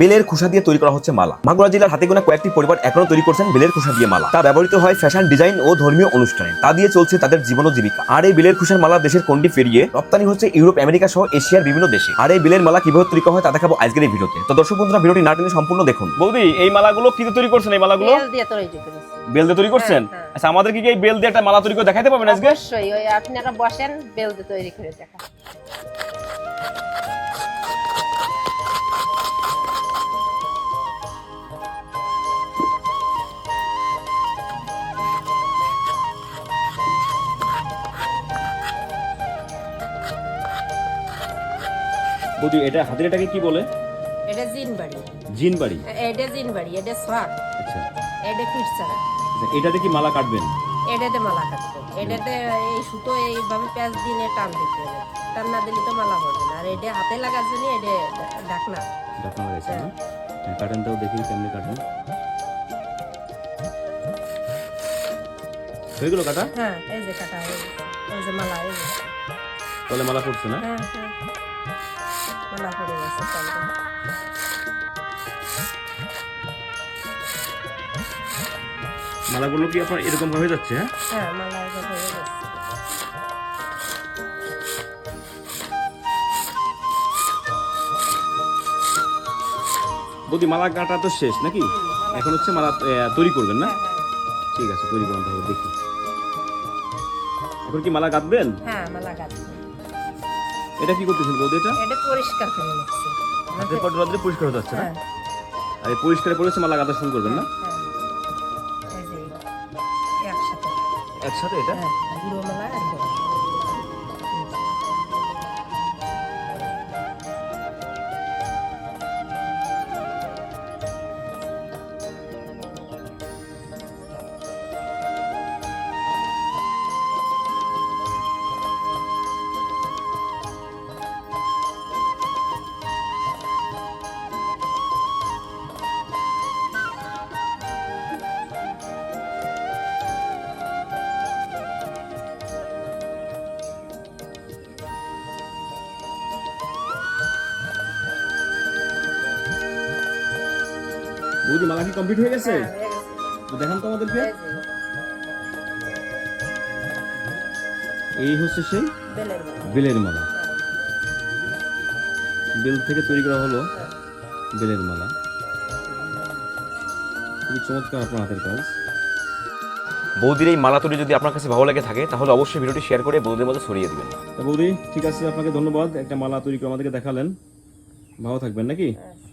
বেলের খোসা দিয়ে তৈরি করা হচ্ছে মালা। মাগুরা জেলার হাতে গোনা কয়েকটি পরিবার এখনও তৈরি করছেন বেলের খোসা দিয়ে মালা। তা ব্যবহৃত হয় ফ্যাশন ডিজাইন ও ধর্মীয় অনুষ্ঠানে। তা দিয়ে চলছে তাদের জীবন ও জীবিকা। আর এই বেলের খোসার মালা দেশের কোনটি ফেরিয়ে রপ্তানি হচ্ছে ইউরোপ আমেরিকা সহ এশিয়ার বিভিন্ন দেশে। আর এই বেলের মালা কীভাবে তৈরি করা হয় তা দেখাবো আজকের এই ভিডিওতে। তো দর্শক বন্ধুরা ভিডিওটি না টেনে সম্পূর্ণ দেখুন। বৌদি এই মালাগুলো কি দিয়ে তৈরি করছেন এই মালাগুলো? বেল দিয়ে তৈরি করছেন? হ্যাঁ, হ্যাঁ। আচ্ছা আমাদের কি এই বেল দিয়ে একটা মালা তৈরি করে দেখাতে পারবেন আজকে? অবশ্যই ওই আপনারা বসেন বেল দিয়ে তৈরি করে দেখা বৌদি এটা হাতের এটাকে কি বলে? এটা জিন বাড়ি জিন বাড়ি এটা জিন বাড়ি এটা সোয়াগ আচ্ছা। এটা পিঠসারা আচ্ছা, এটাতে কি মালা কাটবেন? এটাতে মালা কাটবে। এটাতে এই সুতো এইভাবে প্যাঁচ দিনে টান দিতে হবে। টান না দিলে তো মালা হবে না। আর এটা হাতে লাগার জন্য এটা ঢাকনা। দেখা গেছে না? কাটেনটাও দেখি কেমনি কাটেন। হয়ে গেল কাটা? হ্যাঁ এই যে কাটা হয়ে গেছে। এই যে মালা এই যে। তাহলে মালা পড়ছে না? হ্যাঁ হ্যাঁ। মালা পড়ে গেছে। মালাগুলো কি আপনার এরকম ভাবে যাচ্ছে হ্যাঁ? হ্যাঁ মালা হয়ে গেছে বৌদি মালা কাটা তো শেষ নাকি? এখন হচ্ছে মালা তৈরি করবেন না? ঠিক আছে তৈরি করুন তাহলে দেখি। এখন কি মালা গাঁথবেন হ্যাঁ মালা গাঁথবে এটা কি করতেছেন বৌদি এটা? এটা পরিষ্কার করে নিচ্ছে। হাতের পর রাত্রে পরিষ্কার হতে যাচ্ছে না? হ্যাঁ। আর এই পরিষ্কারে পড়েছে মালা গাঁথা শুরু করবেন না? হ্যাঁ। এই যে একসাথে। একসাথে এটা? পুরো গুঁড়ো মালা আর বৌদি মালা কি কমপ্লিট হয়ে গেছে? হ্যাঁ, দেখান তো আমাদেরকে। এই এই হচ্ছে সেই বেলের মালা। বেলের বেল থেকে তৈরি করা হলো। বেলের মালা। খুবই চমৎকার আপনার হাতের কাজ। বৌদির এই মালা তৈরি যদি আপনার কাছে ভালো লাগে থাকে তাহলে অবশ্যই ভিডিওটি শেয়ার করে বৌদির মধ্যে ছড়িয়ে দিবেন। বৌদি ঠিক আছে আপনাকে ধন্যবাদ। একটা মালা তৈরি করে আমাদেরকে দেখালেন। ভালো থাকবেন নাকি? হ্যাঁ।